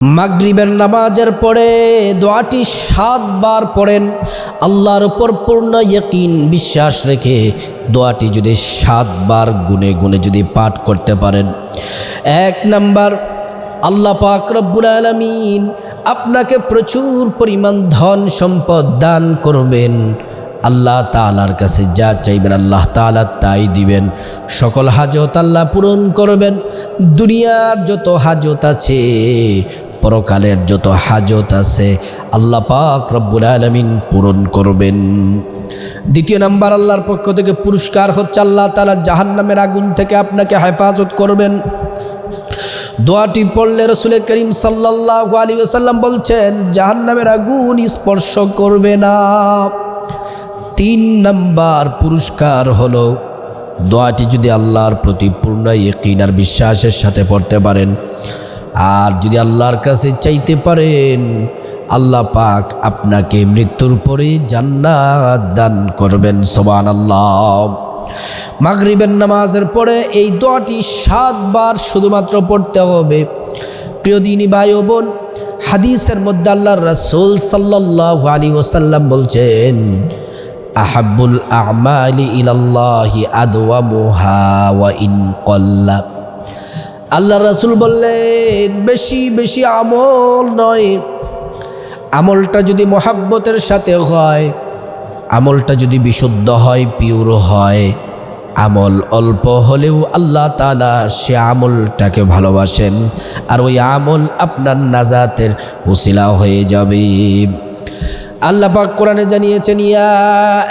মাগরিবের নামাজের পরে দোয়াটি সাতবার পড়েন। আল্লাহর উপর পূর্ণ ইয়কিন বিশ্বাস রেখে দোয়াটি যদি সাতবার গুনে গুনে যদি পাঠ করতে পারেন। এক নাম্বার, আল্লাহ পাক রব্বুল আলমিন আপনাকে প্রচুর পরিমাণ ধন সম্পদ দান করবেন। আল্লাহ তালার কাছে যা চাইবেন আল্লাহ তালা তাই দিবেন। সকল হাজত আল্লাহ পূরণ করবেন। দুনিয়ার যত হাজত আছে পরকালের যত হাজত আছে, আল্লাহ পাক রব্বুল আলমিন পূরণ করবেন। দ্বিতীয় নাম্বার, আল্লাহর পক্ষ থেকে পুরস্কার হচ্ছে আল্লাহ তালা জাহান্নামের আগুন থেকে আপনাকে হেফাজত করবেন। দোয়াটি পড়লে রসুল করিম সাল্লাহ আলী সাল্লাম বলছেন, জাহান্নামের আগুন স্পর্শ করবে না। তিন নাম্বার পুরস্কার হলো, দোয়াটি যদি আল্লাহর প্রতি পূর্ণ ইকিন আর বিশ্বাসের সাথে পড়তে পারেন আর যদি আল্লাহর কাছে চাইতে পারেন, আল্লাহ পাক আপনাকে মৃত্যুর পরে জান্নাত দান করবেন সোবান আল্লাহ মাগরিবের নামাজের পরে এই দোয়াটি সাতবার শুধুমাত্র পড়তে হবে। প্রিয় দিনী ভাই ও বোন, হাদিসের মধ্যে আল্লাহর রাসূল সাল্লাহ আলী ওসাল্লাম বলছেন আহাবুল আমালি ইলাল্লাহি আদওয়ামুহা ওয়া ইন কল্লা। আল্লাহ রাসূল বললেন, বেশি বেশি আমল নয়। আমলটা যদি মহাব্বতের সাথে হয়, আমলটা যদি বিশুদ্ধ হয় পিওর হয়, আমল অল্প হলেও আল্লাহ তালা সে আমলটাকে ভালোবাসেন। আর ওই আমল আপনার নাজাতের উসিলা হয়ে যাবে। আল্লাহ পাক কোরআনে জানিয়েছেন, ইয়া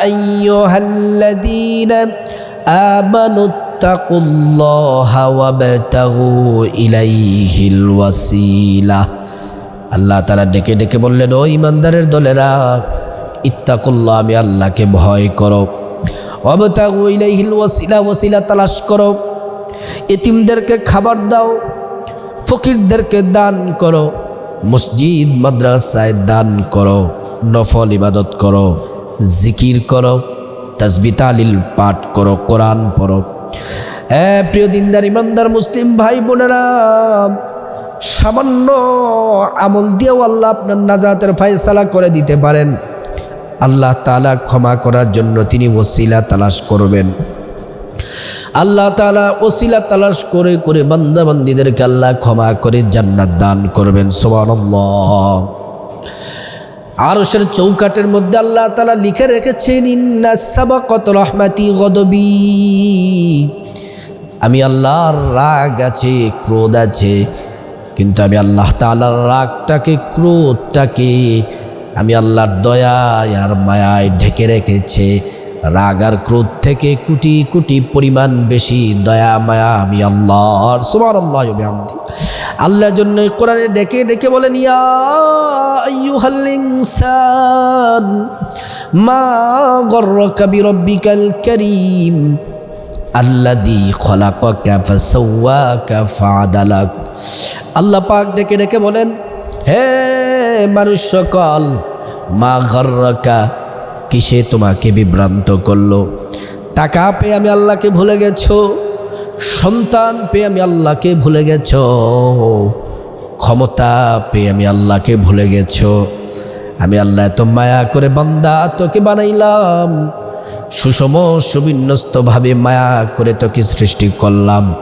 আইয়ুহাল্লাযীনা আমানুত্তাকুল্লাহা ওয়াবতাগু ইলাইহিল ওয়াসিলা আল্লাহ তালা ডেকে ডেকে বললেন, ও ইমানদারের দলেরা, ইত্তাকুল্লাহ, আমি আল্লাহকে ভয় করো। অবতাগু ইলাইহিল ওয়াসিলা ওয়াসিলা তালাশ করো। এতিমদেরকে খাবার দাও, ফকিরদেরকে দান করো। মসজিদ, মাদ্রাসায় দান করো, নফল ইবাদত করো, জিকির করো তাসবি তালিল পাঠ করো, কোরআন পড়ো। প্রিয় দিনদার, ইমানদার, মুসলিম ভাই বোনেরা, সামান্য আমল দিয়েও আল্লাহ আপনার নাজাতের ফায়সালা করে দিতে পারেন। আল্লাহ তালা ক্ষমা করার জন্য তিনি ওসিলা তালাশ করবেন। আল্লাহ তালা ওসিলা তালাশ করে করে বান্দাবান্দিদেরকে আল্লাহ ক্ষমা করে জান্নাত দান করবেন। সোমান আরসের চৌকাটের মধ্যে আল্লাহ তালা লিখে রেখেছেন, ইন্না সাবাকত রহমাতি গদবি। আমি আল্লাহর রাগ আছে, ক্রোধ আছে, কিন্তু আমি আল্লাহ তালার রাগটাকে, ক্রোধটাকে আমি আল্লাহর দয়ায় আর মায়ায় ঢেকে রেখেছে। রাগ আর ক্রোধ থেকে কোটি কোটি পরিমাণ বেশি দয়া, মায়া আমি আল্লাহর সুমার আল্লাহ আমদি আল্লাহর জন্য কোরআনে ডেকে ডেকে বলেন, ইয়া বিরব্বিকাল কারীম আল্লাহ পাক ডেকে ডেকে বলেন, হে মানুষ সকল, মা গর্রকা কিসে তোমাকে বিভ্রান্ত করল? টাকা পেয়ে আমি আল্লাহকে ভুলে গেছো? সন্তান পেয়ে আমি আল্লাহকে ভুলে গেছ? ক্ষমতা পেয়ে আমি আল্লাহকে ভুলে গেছো? আমি আল্লাহ এত মায়া করে বান্দা, তোকে বানাইলাম। সুষম, সুবিন্যস্তভাবে মায়া করে তোকে সৃষ্টি করলাম।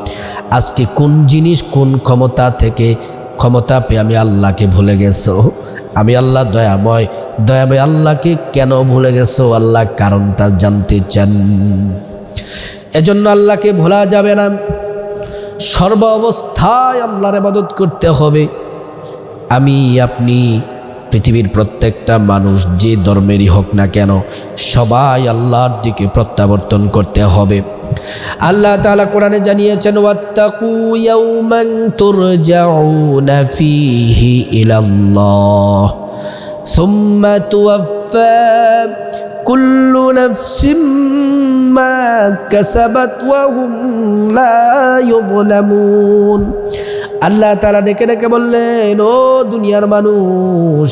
আজকে কোন জিনিস, কোন ক্ষমতা থেকে ক্ষমতা পেয়ে আমি আল্লাহকে ভুলে গেছো? আমি আল্লাহ দয়াময় দয়াময় আল্লাহকে কেন ভুলে গেছো? আল্লাহ কারণটা জানতে চান। এজন্য আল্লাহকে ভোলা যাবে না। সর্ব অবস্থায় আল্লাহর আবাদত করতে হবে। আমি, আপনি, পৃথিবীর প্রত্যেকটা মানুষ যে ধর্মেরই হোক না কেন, সবাই আল্লাহর দিকে প্রত্যাবর্তন করতে হবে। আল্লাহ তাআলা কোরআনে জানিয়েছেন, ওয়াত্তাকু ইয়াউমান তুরজাউনা ফীহি ইলাল্লাহ, সুম্মা তুওয়াফা কুল্লু নাফসিম মা কাসাবাত ওয়া হুম লা ইউযলামুন আল্লাহ তাআলা ডেকে ডেকে বললেন, ও দুনিয়ার মানুষ,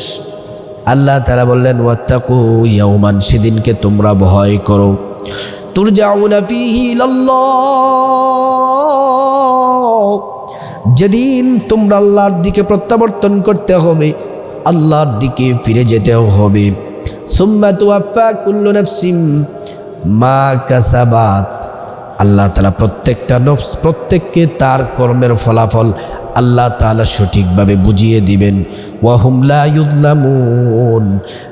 আল্লাহ তাআলা বললেন, ওয়াত্তাকু ইয়াউমান, সেদিনকে তোমরা ভয় করো। যেদিন তোমরা আল্লাহর দিকে প্রত্যাবর্তন করতে হবে, আল্লাহর দিকে ফিরে যেতেও হবে। নফসিম মা কাসাবাত। আল্লাহ তালা প্রত্যেকটা নফস প্রত্যেককে তার কর্মের ফলাফল আল্লাহ তালা সঠিকভাবে বুঝিয়ে দিবেন। ওয়াহুমলা ইউদলামুন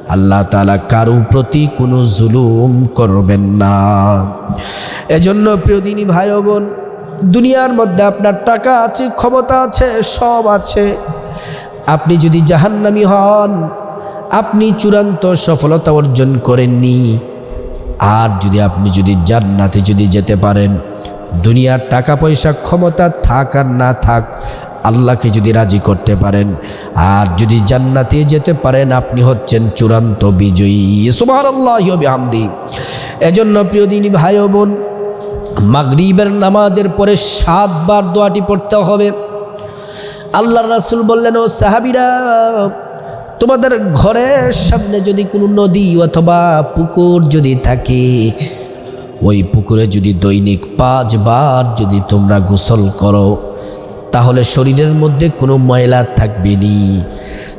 আল্লাহ তালা কারু প্রতি কোনো জুলুম করবেন না। এজন্য প্রিয় দিনী ভাই বোন দুনিয়ার মধ্যে আপনার টাকা আছে, ক্ষমতা আছে, সব আছে। আপনি যদি জাহান্নামি হন, আপনি চূড়ান্ত সফলতা অর্জন করেননি। আর যদি আপনি যদি জান্নাতে যদি যেতে পারেন, দুনিয়ার টাকা পয়সা ক্ষমতা থাক আর না থাক আল্লাহকে যদি রাজি করতে পারেন, আর যদি জান্নাতে যেতে পারেন, আপনি হচ্ছেন চূড়ান্ত বিজয়ী। সুবাহ আল্লাহ আমদি এজন্য প্রিয় দিনী ভাই বোন, মাগরিবের নামাজের পরে সাতবার দোয়াটি পড়তে হবে। আল্লাহ রাসুল বললেন, ও সাহাবিরা, তোমাদের ঘরের সামনে যদি কোনো নদী অথবা পুকুর যদি থাকে, ওই পুকুরে যদি দৈনিক পাঁচবার যদি তোমরা গোসল করো তাহলে শরীরের মধ্যে কোনো ময়লা থাকবে নি।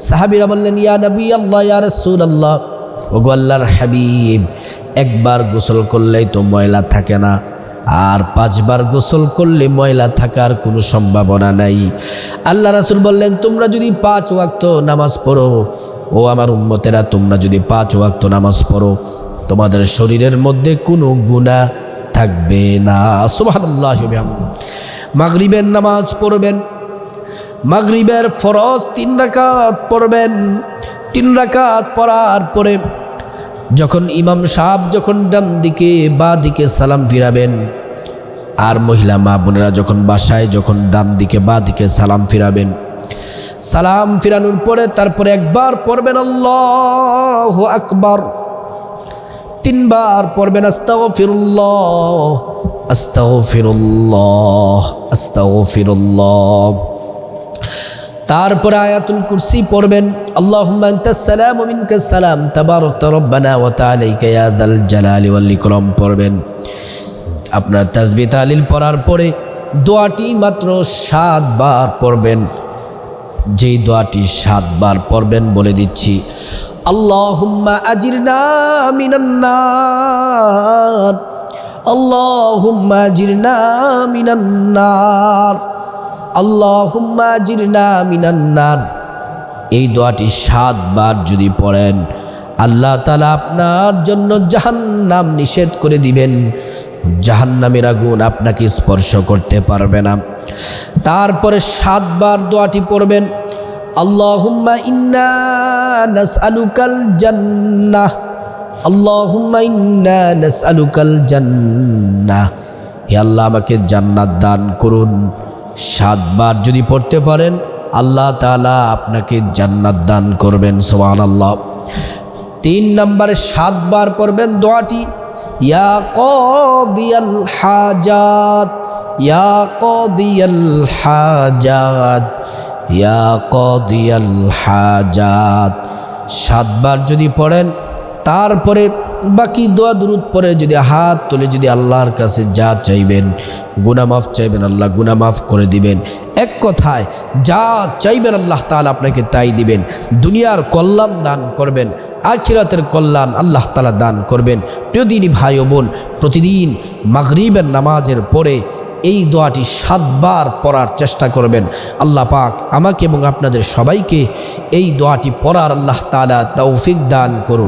সাহাবিরা বললেন, ইয়া নবী আল্লাহ, ইয়া রসুল আল্লাহ ওগো আল্লাহর হাবিব, একবার গোসল করলেই তো ময়লা থাকে না। আর পাঁচবার গোসল করলে ময়লা থাকার কোনো সম্ভাবনা নাই। আল্লাহ রাসুল বললেন, তোমরা যদি পাঁচ ওয়াক্ত নামাজ পড়ো, ও আমার উম্মতেরা, তোমরা যদি পাঁচ ওয়াক্ত নামাজ পড়ো, তোমাদের শরীরের মধ্যে কোনো গুণা থাকবে না। সুবহানাল্লাহ মাগরিবের নামাজ পড়বেন। মাগরিবের ফরজ তিন রাকাত পড়বেন। তিন রাকাত পড়ার পরে যখন ইমাম সাহেব যখন ডান দিকে বা দিকে সালাম ফিরাবেন, আর মহিলা মা বোনেরা যখন বাসায় যখন ডান দিকে বা দিকে সালাম ফিরাবেন, সালাম ফিরানোর পরে তারপরে একবার পড়বেন, আল্লাহ আকবার। তিনবার পড়বেন আস্তাও ফিরুল্লাহ আস্তাও ফিরুল্লাহ আস্তাও ফিরুল্লাহ তারপরে আয়াতুল কুরসি পড়বেন, আল্লাহুম্মা আনতাস সালাম তাবারাকতা রব্বানা ওয়া তাআলাইকা ইয়া যাল জালালি ওয়াল পড়বেন। আপনার তাসবিহ তাহলিল পড়ার পরে দোয়াটি মাত্র সাতবার পড়বেন। যেই দোয়াটি সাতবার পড়বেন বলে দিচ্ছি আল্লাহুম্মা আজিরনা মিনান নার। আল্লাহুম্মা আজিরনা মিনান নার। আল্লাহুম্মা জিরনা মিনান্নার এই দোয়াটি সাতবার যদি পড়েন, আল্লাহ তালা আপনার জন্য জাহান্নাম নিষেধ করে দিবেন। জাহান্নামের আগুন আপনাকে স্পর্শ করতে পারবে না। তারপরে সাতবার দোয়াটি পড়বেন আল্লাহুম্মা ইন্না নাসআলুকাল জান্নাহ। আল্লাহুম্মা ইন্না নাসআলুকাল জান্নাহ। হে আল্লাহ, আমাকে জান্নাত দান করুন। সাতবার যদি পড়তে পারেন, আল্লাহ তালা আপনাকে জান্নাত দান করবেন সোহান আল্লাহ তিন নম্বরে সাতবার পড়বেন দোয়াটি, ইয়া কদিয়াল হাজাত, ইয়া কদিয়াল হাজাত। ইয়া কদিয়াল হাজাত। সাতবার যদি পড়েন, তারপরে বাকি দোয়া দুরুদ পরে যদি হাত তুলে যদি আল্লাহর কাছে যা চাইবেন গুনামাফ চাইবেন আল্লাহ গুনামাফ করে দিবেন। এক কথায়, যা চাইবেন আল্লাহ তালা আপনাকে তাই দিবেন। দুনিয়ার কল্যাণ দান করবেন, আখিরাতের কল্যাণ আল্লাহ তালা দান করবেন। প্রিয়দিনী ভাই ও বোন, প্রতিদিন মাগরিবের নামাজের পরে এই দোয়াটি সাতবার পড়ার চেষ্টা করবেন। আল্লাহ পাক আমাকে এবং আপনাদের সবাইকে এই দোয়াটি পড়ার আল্লাহ তালা তৌফিক দান করুন।